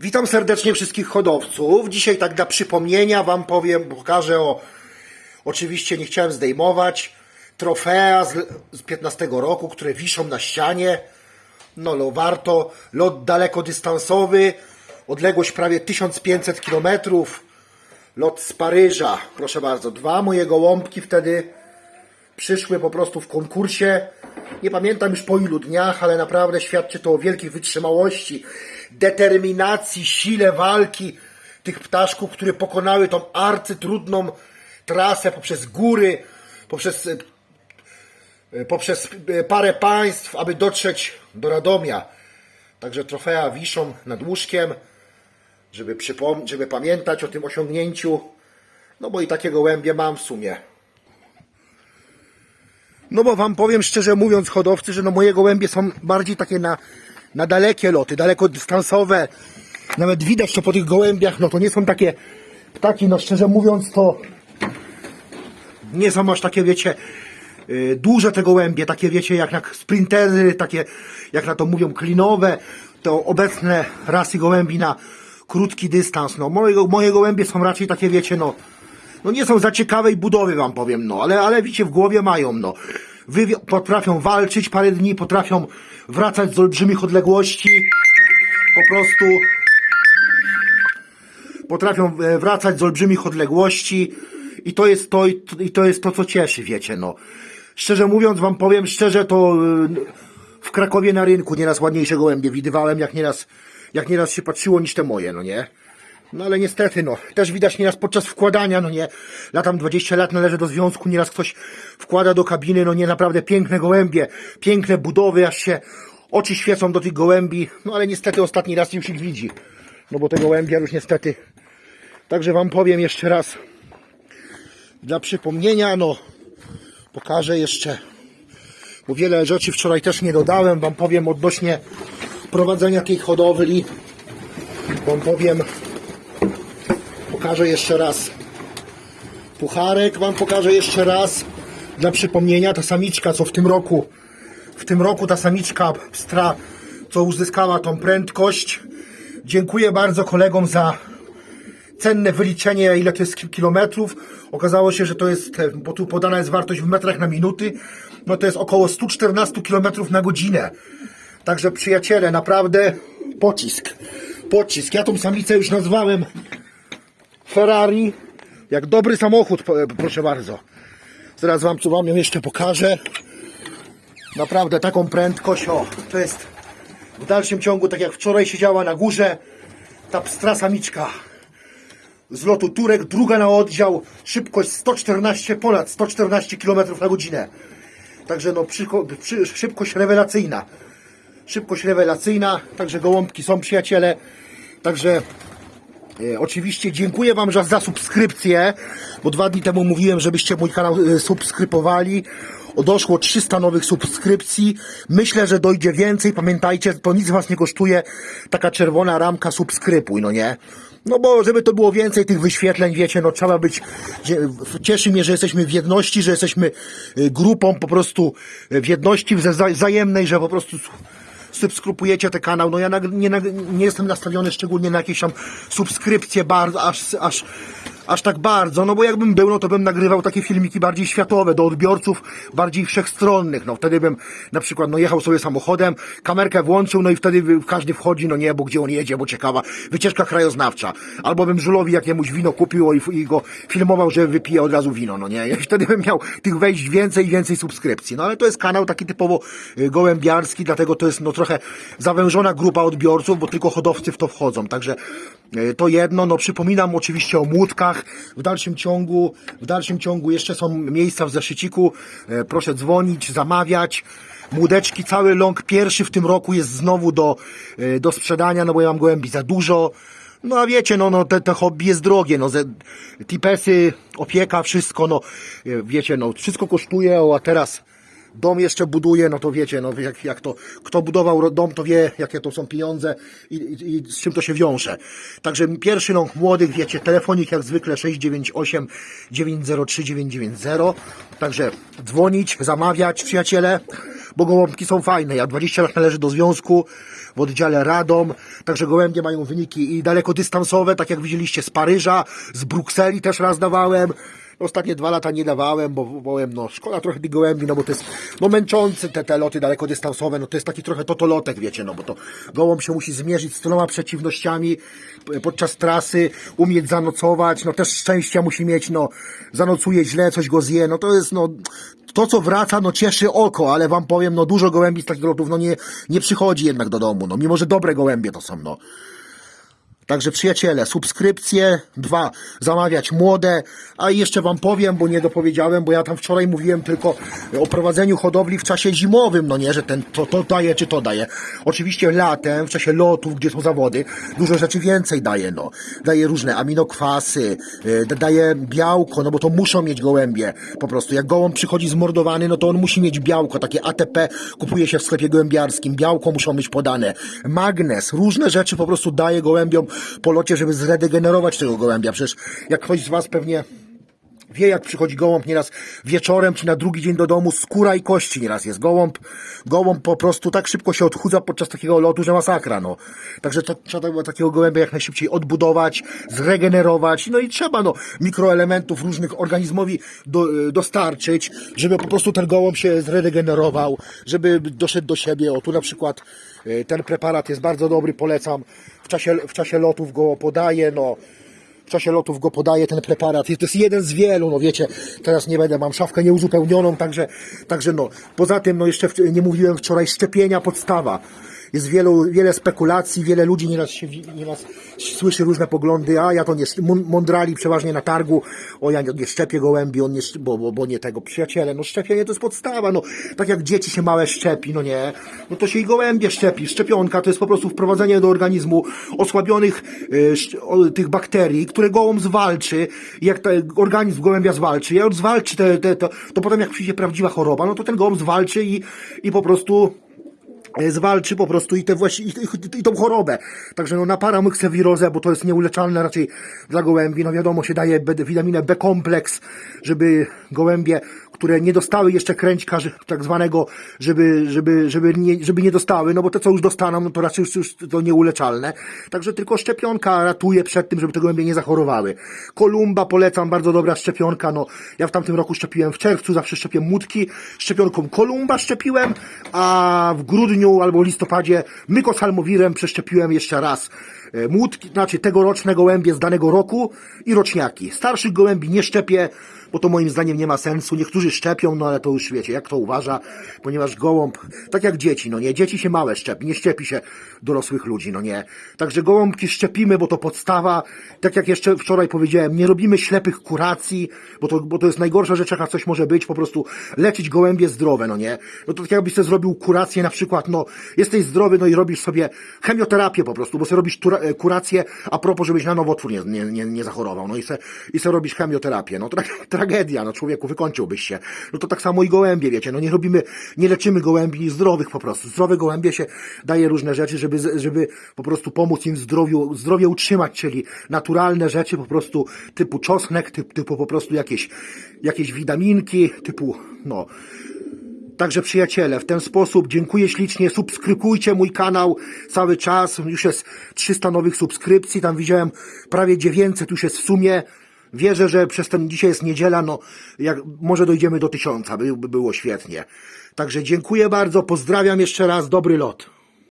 Witam serdecznie wszystkich hodowców. Dzisiaj tak dla przypomnienia Wam powiem, pokażę o... Oczywiście nie chciałem zdejmować. Trofea z, z 15 roku, które wiszą na ścianie. No, no warto. Lot dalekodystansowy. Odległość prawie 1500 km. Lot z Paryża. Proszę bardzo. Dwa moje gołąbki wtedy przyszły po prostu w konkursie. Nie pamiętam już po ilu dniach, ale naprawdę świadczy to o wielkiej wytrzymałości, determinacji, sile walki tych ptaszków, które pokonały tą arcytrudną trasę poprzez góry, poprzez, e, poprzez e, parę państw, aby dotrzeć do Radomia. Także trofea wiszą nad łóżkiem, żeby, przypom- żeby pamiętać o tym osiągnięciu. No bo i takiego łębie mam w sumie. No bo wam powiem szczerze mówiąc, hodowcy, że no moje gołębie są bardziej takie na, na dalekie loty, dalekodystansowe. Nawet widać to po tych gołębiach, no to nie są takie ptaki, no szczerze mówiąc to nie są aż takie, wiecie, yy, duże te gołębie, takie wiecie, jak na sprintery, takie, jak na to mówią, klinowe, to obecne rasy gołębi na krótki dystans, no moje, moje gołębie są raczej takie, wiecie, no no nie są za ciekawej budowy wam powiem, no, ale, ale wiecie, w głowie mają, no. Wywi- potrafią walczyć parę dni, potrafią wracać z olbrzymich odległości, po prostu potrafią e, wracać z olbrzymich odległości i to jest to, i to- jest to, co cieszy, wiecie, no. Szczerze mówiąc, wam powiem szczerze, to e, w Krakowie na rynku nieraz ładniejsze gołębie widywałem, jak nieraz, jak nieraz się patrzyło niż te moje, no nie? No ale niestety, no, też widać nieraz podczas wkładania, no nie, latam 20 lat, należę do związku, nieraz ktoś wkłada do kabiny, no nie, naprawdę piękne gołębie, piękne budowy, aż się oczy świecą do tych gołębi, no ale niestety ostatni raz już ich widzi, no bo te gołębia już niestety, także wam powiem jeszcze raz, dla przypomnienia, no, pokażę jeszcze, bo wiele rzeczy wczoraj też nie dodałem, wam powiem odnośnie prowadzenia tej hodowli, wam powiem, pokażę jeszcze raz. Pucharek wam pokażę jeszcze raz. Dla przypomnienia ta samiczka co w tym roku w tym roku ta samiczka pstra co uzyskała tą prędkość. Dziękuję bardzo kolegom za cenne wyliczenie ile to jest ki- kilometrów. Okazało się, że to jest e, bo tu podana jest wartość w metrach na minuty no to jest około 114 kilometrów na godzinę. Także przyjaciele, naprawdę pocisk. Pocisk. Ja tą samicę już nazwałem Ferrari. Jak dobry samochód, proszę bardzo. Zaraz wam wam ją jeszcze pokażę. Naprawdę taką prędkość, o, to jest w dalszym ciągu, tak jak wczoraj siedziała na górze, ta pstra samiczka z lotu Turek, druga na oddział, szybkość 114, ponad 114 km na godzinę. Także no, szybkość rewelacyjna szybkość rewelacyjna, także gołąbki są przyjaciele, także oczywiście dziękuję Wam za, za subskrypcję, bo dwa dni temu mówiłem, żebyście mój kanał e, subskrypowali, o, doszło 300 nowych subskrypcji, myślę, że dojdzie więcej, pamiętajcie, to nic Was nie kosztuje, taka czerwona ramka subskrypuj, no nie? No bo żeby to było więcej tych wyświetleń, wiecie, no trzeba być, cieszy mnie, że jesteśmy w jedności, że jesteśmy y, grupą po prostu y, w jedności wza- wzajemnej, że po prostu subskrybujecie ten kanał. No ja nie, nie jestem nastawiony szczególnie na jakieś tam subskrypcje bardzo, aż, aż, aż tak bardzo, no bo jakbym był, no to bym nagrywał takie filmiki bardziej światowe, do odbiorców bardziej wszechstronnych, no wtedy bym na przykład, no jechał sobie samochodem, kamerkę włączył, no i wtedy każdy wchodzi, no nie, bo gdzie on jedzie, bo ciekawa wycieczka krajoznawcza, albo bym żulowi jakiemuś wino kupił i, i go filmował, że wypije od razu wino, no nie, i wtedy bym miał tych wejść więcej i więcej subskrypcji, no ale to jest kanał taki typowo y, gołębiarski, dlatego to jest no trochę zawężona grupa odbiorców, bo tylko hodowcy w to wchodzą, także y, to jedno, no przypominam oczywiście o w dalszym ciągu, w dalszym ciągu jeszcze są miejsca w zeszyciku, e, proszę dzwonić, zamawiać, Młódeczki, cały ląk pierwszy w tym roku jest znowu do, e, do sprzedania, no bo ja mam gołębi za dużo. No a wiecie, no, no te, te hobby jest drogie, no ze, tipesy, opieka, wszystko, no. E, wiecie, no wszystko kosztuje, o, a teraz dom jeszcze buduje, no to wiecie, no jak, jak to, kto budował dom, to wie, jakie to są pieniądze i, i, i z czym to się wiąże. Także pierwszy ląk młodych, wiecie, telefonik jak zwykle 698 903 990, także dzwonić, zamawiać, przyjaciele. bo gołąbki są fajne. Ja 20 lat należy do związku w oddziale Radom, także gołębie mają wyniki i dalekodystansowe, tak jak widzieliście z Paryża, z Brukseli też raz dawałem. Ostatnie dwa lata nie dawałem, bo powiem, no szkoda trochę tych gołębi, no bo to jest, no męczące te, te loty dalekodystansowe, no to jest taki trochę totolotek, wiecie, no bo to gołąb się musi zmierzyć z tyloma przeciwnościami podczas trasy, umieć zanocować, no też szczęścia musi mieć, no zanocuje źle, coś go zje, no to jest, no to co wraca, no cieszy oko, ale wam powiem, no dużo gołębi z takich lotów, no nie, nie przychodzi jednak do domu, no mimo, że dobre gołębie to są, no. Także przyjaciele, subskrypcje, dwa, zamawiać młode, a jeszcze wam powiem, bo nie dopowiedziałem, bo ja tam wczoraj mówiłem tylko o prowadzeniu hodowli w czasie zimowym, no nie, że ten to, to daje czy to daje. Oczywiście latem, w czasie lotów, gdzie są zawody, dużo rzeczy więcej daje, no. Daje różne aminokwasy, y, da- daje białko, no bo to muszą mieć gołębie, po prostu. Jak gołąb przychodzi zmordowany, no to on musi mieć białko, takie ATP kupuje się w sklepie gołębiarskim, białko muszą być podane, magnez, różne rzeczy po prostu daje gołębiom po locie, żeby zredegenerować tego gołębia. Przecież jak ktoś z Was pewnie wie, jak przychodzi gołąb nieraz wieczorem, czy na drugi dzień do domu, skóra i kości nieraz jest. Gołąb, gołąb po prostu tak szybko się odchudza podczas takiego lotu, że masakra, no. Także to, trzeba takiego gołębia jak najszybciej odbudować, zregenerować, no i trzeba, no, mikroelementów różnych organizmowi do, dostarczyć, żeby po prostu ten gołąb się zregenerował, żeby doszedł do siebie. O, tu na przykład e, ten preparat jest bardzo dobry, polecam. W czasie, w czasie lotów go podaję, no w czasie lotów go podaje ten preparat. To jest jeden z wielu, no wiecie, teraz nie będę, mam szafkę nieuzupełnioną, także, także no, poza tym, no jeszcze w, nie mówiłem wczoraj, szczepienia podstawa. Jest wielu, wiele spekulacji, wiele ludzi nieraz się, nieraz słyszy różne poglądy, a ja to nie, mą- mądrali przeważnie na targu, o ja nie, szczepię gołębi, on nie, bo, bo, bo nie tego, przyjaciele, no szczepienie to jest podstawa, no, tak jak dzieci się małe szczepi, no nie, no to się i gołębie szczepi, szczepionka to jest po prostu wprowadzenie do organizmu osłabionych y, tych bakterii, które gołąb zwalczy, jak ten organizm gołębia zwalczy, jak on zwalczy te, te, to, to potem jak przyjdzie prawdziwa choroba, no to ten gołąb zwalczy i, i po prostu zwalczy po prostu i, te właśnie, i, i, i tą chorobę. Także no, napara myksewirozę, bo to jest nieuleczalne raczej dla gołębi. No wiadomo, się daje B, witaminę B-kompleks, żeby gołębie, które nie dostały jeszcze kręćka tak zwanego, żeby, żeby, żeby, nie, żeby nie dostały, no bo te co już dostaną, no to raczej już, już to nieuleczalne. Także tylko szczepionka ratuje przed tym, żeby te gołębie nie zachorowały. Kolumba polecam, bardzo dobra szczepionka. No, ja w tamtym roku szczepiłem w czerwcu, zawsze szczepię mutki. Szczepionką Kolumba szczepiłem, a w grudniu albo listopadzie mykosalmowirem przeszczepiłem jeszcze raz e, młódki, znaczy tegoroczne gołębie z danego roku i roczniaki. Starszych gołębi nie szczepię, bo to moim zdaniem nie ma sensu. Niektórzy szczepią, no ale to już wiecie, jak to uważa, ponieważ gołąb, tak jak dzieci, no nie, dzieci się małe szczepi, nie szczepi się dorosłych ludzi, no nie. Także gołąbki szczepimy, bo to podstawa. Tak jak jeszcze wczoraj powiedziałem, nie robimy ślepych kuracji, bo to, bo to jest najgorsza rzecz, jaka coś może być, po prostu leczyć gołębie zdrowe, no nie. No to tak jakbyś sobie zrobił kurację na przykład, no jesteś zdrowy, no i robisz sobie chemioterapię po prostu, bo sobie robisz e, kurację, a propos, żebyś na nowotwór nie, nie, nie, nie zachorował, no i se, i se robisz chemioterapię, no to tak, tragedia, no człowieku, wykończyłbyś się. No to tak samo i gołębie, wiecie, no nie robimy, nie leczymy gołębi zdrowych po prostu. Zdrowe gołębie się daje różne rzeczy, żeby, żeby po prostu pomóc im zdrowiu, zdrowie utrzymać, czyli naturalne rzeczy po prostu typu czosnek, typu, typu po prostu jakieś, jakieś witaminki, typu, no, Także przyjaciele, w ten sposób dziękuję ślicznie, subskrybujcie mój kanał. Cały czas, już jest 300 nowych subskrypcji, tam widziałem prawie 900 już jest w sumie. Wierzę, że przez ten dzisiaj jest niedziela, no jak może dojdziemy do tysiąca, by, by było świetnie. Także dziękuję bardzo, pozdrawiam jeszcze raz, dobry lot.